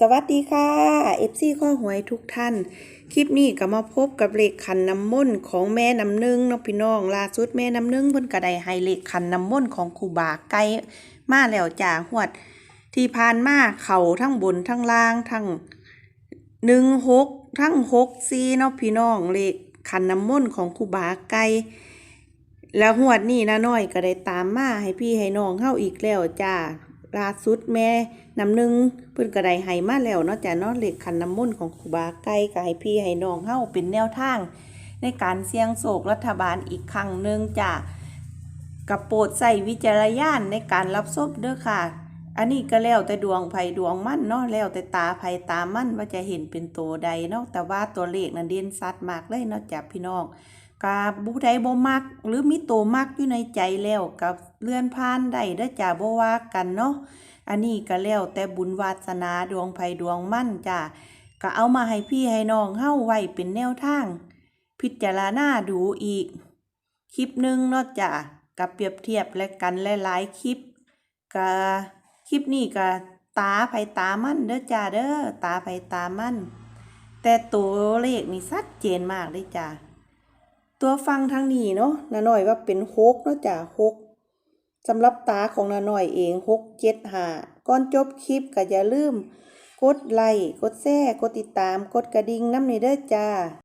สวัสดีค่ะ FC ข้อหวยทุกท่าน คลิปนี้ก็มาพบกับเลขขันน้ำมนต์ของแม่น้ำนึ่งน้องพี่น้องล่าสุดแม่น้ำนึ่งเพิ่นก็ได้ให้เลขขันน้ำมนต์ของครูบาไก่มาแล้วจ้าหวด ที่ผ่านมาเข่าทั้งบนทั้งล่างทั้งหนึ่งหกทั้งหกสี่เนาะพี่น้องเลขขันน้ำมนต์ของครูบาไก่แล้วหวดนี้นะน้อยก็ได้ตามมาให้พี่ให้น้องเฮาอีกแล้วจ้า ล่าสุดแม่น้ำหนึ่งเพิ่นก็ได้ให้มาแล้วเนาะจ้ะเนาะเหลขขันน้ำมนต์ของครูบาไก่ก็ให้พี่ให้น้องเฮาเป็นแนวทาง ในการเสี่ยงโศกรัฐบาลอีกครั้งหนึ่งจ้ะกับโปรดใส่วิจารณญาณในการรับชมเด้อค่ะ อันนี้ก็แล้วแต่ดวงไผดวงมั่นเนาะแล้วแต่ตาไผตามั่นว่าจะเห็นเป็นตัวใดเนาะแต่ว่าตัวเลขนั้นเด่นชัดมากเลยเนาะจ้ะพี่น้อง กาผู้ใดบ่มัก หรือมีตัวมักอยู่ในใจแล้วกับเลื่อนผ่านได้เด้อจ้ะบ่ว่ากันเนาะอันนี้ก็แล้วแต่บุญวาสนาดวงไผดวงมั่นจ้ะก็เอามาให้พี่ให้น้องเฮาไว้เป็นแนวทาง พิจารณาดูอีก คลิปหนึ่งเนาะจ้ะกับเปรียบเทียบและกันหลายๆคลิปก็คลิปนี้ก็ตาไผตามั่นเด้อจ้าเด้อตาไผตามั่นแต่ตัวเลขนี่ชัดเจนมากเลยจ้ะ ตัวฟังทางนี้เนาะนาหน่อยว่าเป็นหกเนาะจ้ะหกสำหรับตาของนาหน่อยเองหกเจ็ดห้าก่อนจบคลิปก็อย่าลืม กดไลค์กดแชร์กดติดตาม กดกระดิ่งน้ำในเด้อจ้า